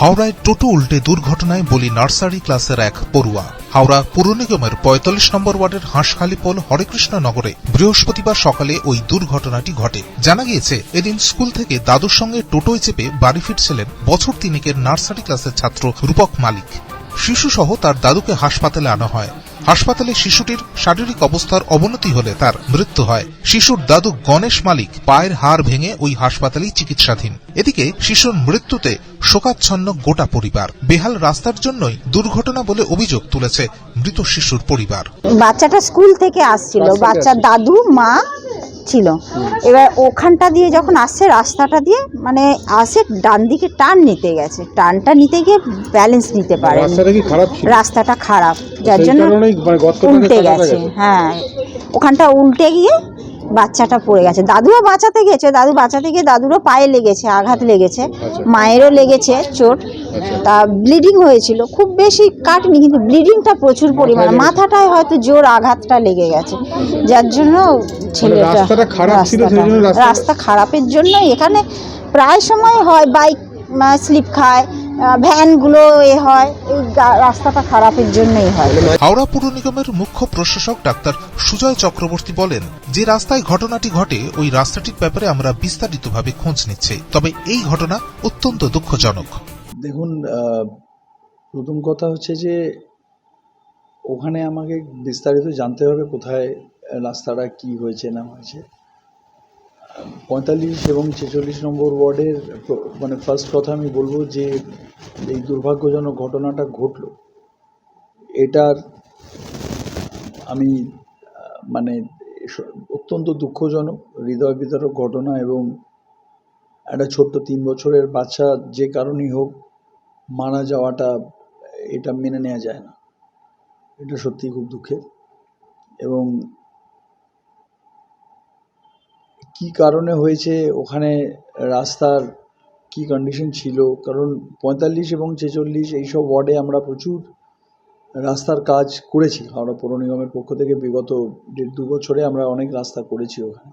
হাওড়ায় টোটো উল্টে দুর্ঘটনায় বলি নার্সারি ক্লাসের এক পড়ুয়া। হাওড়া পুর নিগমের পঁয়তাল্লিশ নম্বর ওয়ার্ডের হাঁসখালি পোল হরেকৃষ্ণ নগরে বৃহস্পতিবার সকালে ওই দুর্ঘটনাটি ঘটে। জানা গিয়েছে, এদিন স্কুল থেকে দাদুর সঙ্গে টোটোয় চেপে বাড়ি ফিরছিলেন বছর তিনেকের নার্সারি ক্লাসের ছাত্র রূপক মালিক। শিশুসহ তার দাদুকে হাসপাতালে আনা হয়। হাসপাতালে শিশুটির শারীরিক অবস্থার অবনতি হলে তার মৃত্যু হয়। শিশুর দাদু গণেশ মালিক পায়ের হাড় ভেঙে ওই হাসপাতালেই চিকিৎসাধীন। এদিকে শিশুর মৃত্যুতে শোকাচ্ছন্ন গোটা পরিবার। বেহাল রাস্তার জন্যই দুর্ঘটনা বলে অভিযোগ তুলেছে মৃত শিশুর পরিবার। বাচ্চাটা স্কুল থেকে আসছিল। বাচ্চা দাদু মা ছিল। এবার ওখানটা দিয়ে যখন আসছে রাস্তাটা দিয়ে মানে আসে ডান দিকে টার্ন নিতে গেছে। টার্নটা নিতে গিয়ে ব্যালেন্স নিতে পারে রাস্তাটা খারাপ যার জন্য মানে উল্টে গেছে। হ্যাঁ। ওখানটা উল্টে গিয়ে বাচ্চাটা পড়ে গেছে। দাদুও বাঁচাতে গেছে দাদু বাঁচাতে গিয়ে দাদুরও পায়ে লেগেছে আঘাত লেগেছে আচ্ছা। মায়েরও লেগেছে চোট। আচ্ছা। তা ব্লিডিং হয়েছিল খুব বেশি কাটনি কিন্তু ব্লিডিংটা প্রচুর পরিমাণে। মাথাটায় হয়তো জোর আঘাতটা লেগে গেছে। যার জন্য ছেলেটা মানে রাস্তা খারাপের জন্য এখানে প্রায় সময় হয় বাইক স্লিপ খায় ভ্যানগুলো এ হয় এই রাস্তাটা খারাপের জন্যই হয়। হাওড়া পুর নিগমের মুখ্য প্রশাসক ডাক্তার সুজয় চক্রবর্তী বলেন যে রাস্তায় ঘটনাটি ঘটে ওই রাস্তাটির ব্যাপারে আমরা বিস্তারিতভাবে খোঁজ নিচ্ছি। তবে এই ঘটনা অত্যন্ত দুঃখজনক। দেখুন আহ, প্রথম কথা হচ্ছে যে ওখানে আমাকে বিস্তারিত জানতে হবে কোথায় রাস্তাটা কি হয়েছে না হয়েছে। পঁয়তাল্লিশ এবং ছেচল্লিশ নম্বর ওয়ার্ডের মানে ফার্স্ট কথা আমি বলব যে এই দুর্ভাগ্যজনক ঘটনাটা ঘটলো। এটার আমি মানে অত্যন্ত দুঃখজনক, হৃদয় বিতরক ঘটনা এবং একটা ছোট্ট তিন বছরের বাচ্চা যে কারণেই হোক মারা যাওয়াটা, এটা মেনে নেওয়া যায় না। এটা সত্যি খুব দুঃখের। এবং কি কারণে হয়েছে, ওখানে রাস্তার কি কন্ডিশন ছিল? কারণ পঁয়তাল্লিশ এবং ছেচল্লিশ এইসব ওয়ার্ডে আমরা প্রচুর রাস্তার কাজ করেছি। হাওড়া পৌর নিগমের পক্ষ থেকে বিগত দেড় দু বছরে আমরা অনেক রাস্তা করেছি ওখানে।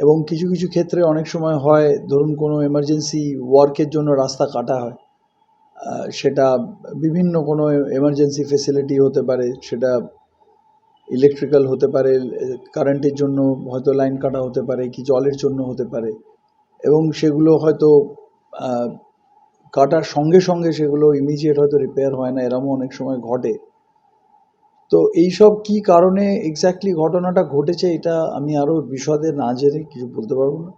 এবং কিছু কিছু ক্ষেত্রে অনেক সময় হয়, ধরুন কোনো এমার্জেন্সি ওয়ার্কের জন্য রাস্তা কাটা হয়। সেটা বিভিন্ন কোনো এমার্জেন্সি ফেসিলিটি হতে পারে, সেটা ইলেকট্রিক্যাল হতে পারে কারেন্টের জন্য হয়তো লাইন কাটা হতে পারে, কি জলের জন্য হতে পারে। এবং সেগুলো হয়তো কাটার সঙ্গে সঙ্গে সেগুলো ইমিডিয়েট হয়তো রিপেয়ার হয় না, এরমও অনেক সময় ঘটে। তো এইসব কি কারণে এক্স্যাক্টলি ঘটনাটা ঘটেছে এটা আমি আরও বিশদে না জেনে কিছু বলতে পারব না।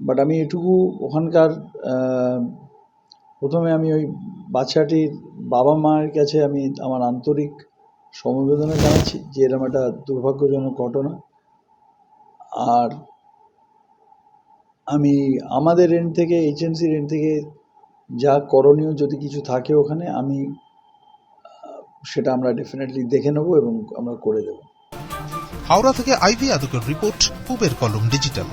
বাট আমি এটুকু ওখানকার প্রথমে আমি ওই বাচ্চাটির বাবা মায়ের কাছে আমি আমার আন্তরিক সমবেদনা জানাচ্ছি যে এরকম একটা দুর্ভাগ্যজনক ঘটনা। আর আমি আমাদের এন্ড থেকে এজেন্সির এন্ড থেকে যা করণীয় যদি কিছু থাকে ওখানে, আমি সেটা আমরা ডেফিনেটলি দেখে নেব এবং আমরা করে দেব। হাওড়া থেকে আইভি আদকের রিপোর্ট, পূবের কলম ডিজিটাল।